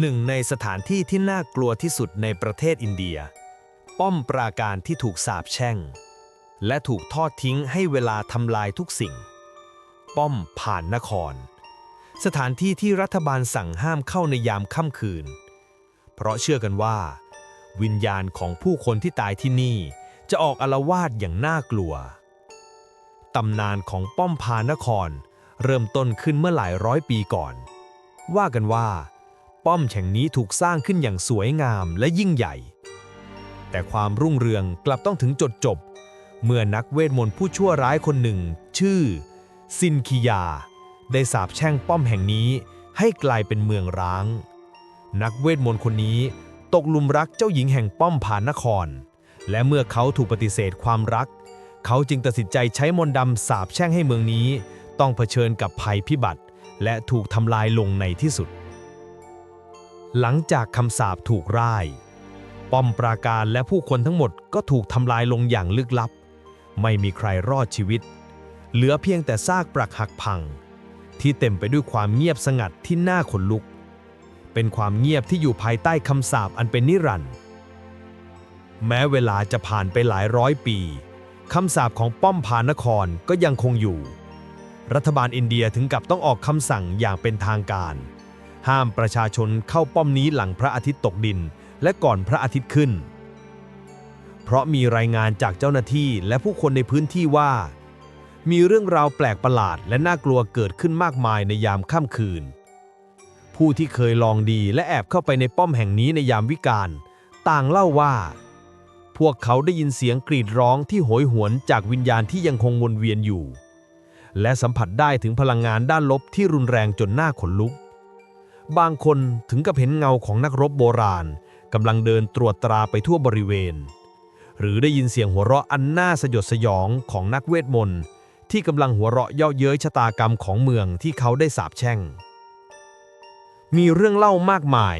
หนึ่งในสถานที่ที่น่ากลัวที่สุดในประเทศอินเดีย ป้อมปราการที่ถูกสาปแช่ง และถูกทอดทิ้งให้เวลาทำลายทุกสิ่ง ป้อมผ่านนคร สถานที่ที่รัฐบาลสั่งห้ามเข้าในยามค่ำคืน เพราะเชื่อกันว่า วิญญาณของผู้คนที่ตายที่นี่ จะออกอละวาดอย่างน่ากลัว ตำนานของป้อมพานคร เริ่มต้นขึ้นเมื่อหลายร้อยปีก่อน ว่ากันว่า ป้อมแห่งนี้ถูกสร้างขึ้นอย่างสวยงามและยิ่งใหญ่ แต่ความรุ่งเรืองกลับต้องถึงจดจบ เมื่อนักเวทมนต์ผู้ชั่วร้ายคนหนึ่ง ชื่อ ซินคิยา ได้สาปแช่งป้อมแห่งนี้ให้กลายเป็นเมืองร้าง นักเวทมนต์คนนี้ตกหลุมรักเจ้าหญิงแห่งป้อมผานนคร และเมื่อเขาถูกปฏิเสธความรัก เขาจึงตัดสินใจใช้มนต์ดำสาปแช่งให้เมืองนี้ ต้องเผชิญกับภัยพิบัติ และถูกทำลายลงในที่สุด หลังจากคำสาปถูกร่าย ป้อมปราการและผู้คนทั้งหมดก็ถูกทำลายลงอย่างลึกลับ ไม่มีใครรอดชีวิต เหลือเพียงแต่ซากปรักหักพัง ที่เต็มไปด้วยความเงียบสงัดที่น่าขนลุก เป็นความเงียบที่อยู่ภายใต้คำสาปอันเป็นนิรันดร์แม้เวลาจะผ่านไปหลายร้อยปีคำสาปของป้อมพานครก็ยังคงอยู่ รัฐบาลอินเดียถึงกับต้องออกคำสั่งอย่างเป็นทางการ ห้ามประชาชนเข้าป้อมนี้หลังพระอาทิตย์ตกดิน และก่อนพระอาทิตย์ขึ้น เพราะมีรายงานจากเจ้าหน้าที่และผู้คนในพื้นที่ว่า มีเรื่องราวแปลกประหลาดและน่ากลัวเกิดขึ้นมากมายในยามค่ำคืน ผู้ที่เคยลองดีและแอบเข้าไปในป้อมแห่งนี้ในยามวิกาลต่างเล่าว่า พวกเขาได้ยินเสียงกรีดร้องที่โหยหวนจากวิญญาณที่ยังคงวนเวียนอยู่ และสัมผัสได้ถึงพลังงานด้านลบที่รุนแรงจนหน้าขนลุก บางคนถึงกับเห็นเงาของนักรบโบราณกำลังเดินตรวจตราไปทั่วบริเวณ หรือได้ยินเสียงหัวเราะอันน่าสยดสยองของนักเวทมนต์ที่กำลังหัวเราะเย่าะเย้ยชะตากรรมของเมืองที่เขาได้สาปแช่ง มีเรื่องเล่ามากมาย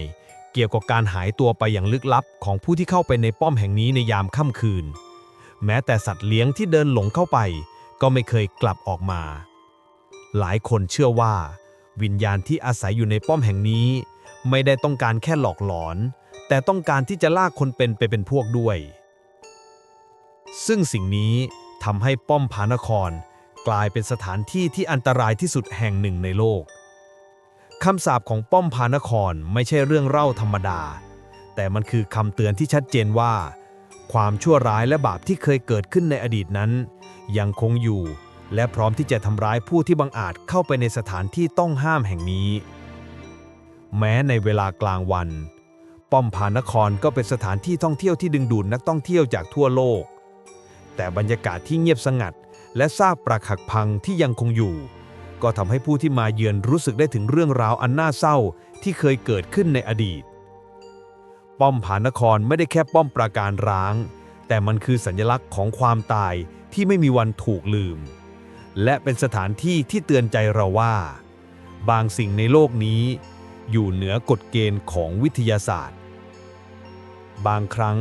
เกี่ยวกับการหายตัวไปอย่างลึกลับของผู้ที่เข้าไปในป้อมแห่งนี้ในยามค่ำคืน แม้แต่สัตว์เลี้ยงที่เดินหลงเข้าไป ก็ไม่เคยกลับออกมา หลายคนเชื่อว่า วิญญาณที่อาศัยอยู่ในป้อมแห่งนี้ ไม่ได้ต้องการแค่หลอกหลอน แต่ต้องการที่จะลากคนเป็นไปเป็นพวกด้วย ซึ่งสิ่งนี้ทำให้ป้อมผานคร กลายเป็นสถานที่ที่อันตรายที่สุดแห่งหนึ่งในโลกคำสาปของป้อมพานครไม่ใช่เรื่องเล่าธรรมดา แต่มันคือคำเตือนที่ชัดเจนว่า ความชั่วร้ายและบาปที่เคยเกิดขึ้นในอดีตนั้น ยังคงอยู่ และพร้อมที่จะทำร้ายผู้ที่บังอาจเข้าไปในสถานที่ต้องห้ามแห่งนี้ แม้ในเวลากลางวัน ป้อมพานครก็เป็นสถานที่ท่องเที่ยวที่ดึงดูดนักท่องเที่ยวจากทั่วโลก แต่บรรยากาศที่เงียบสงัด และซากปรักหักพังที่ยังคงอยู่ ก็ทำให้ผู้ที่มาเยือนรู้สึกได้ถึงเรื่องราวอันน่าเศร้าที่เคยเกิดขึ้นในอดีต ป้อมผานครไม่ได้แค่ป้อมปราการร้าง แต่มันคือสัญลักษณ์ของความตายที่ไม่มีวันถูกลืม และเป็นสถานที่ที่เตือนใจเราว่า บางสิ่งในโลกนี้ อยู่เหนือกฎเกณฑ์ของวิทยาศาสตร์ บางครั้ง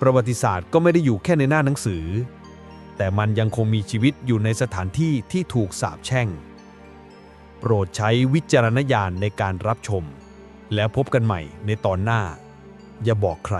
ประวัติศาสตร์ก็ไม่ได้อยู่แค่ในหน้าหนังสือ แต่มันยังคงมีชีวิตอยู่ในสถานที่ที่ถูกสาปแช่ง โปรดใช้วิจารณญาณในการรับชม แล้วพบกันใหม่ในตอนหน้า อย่าบอกใคร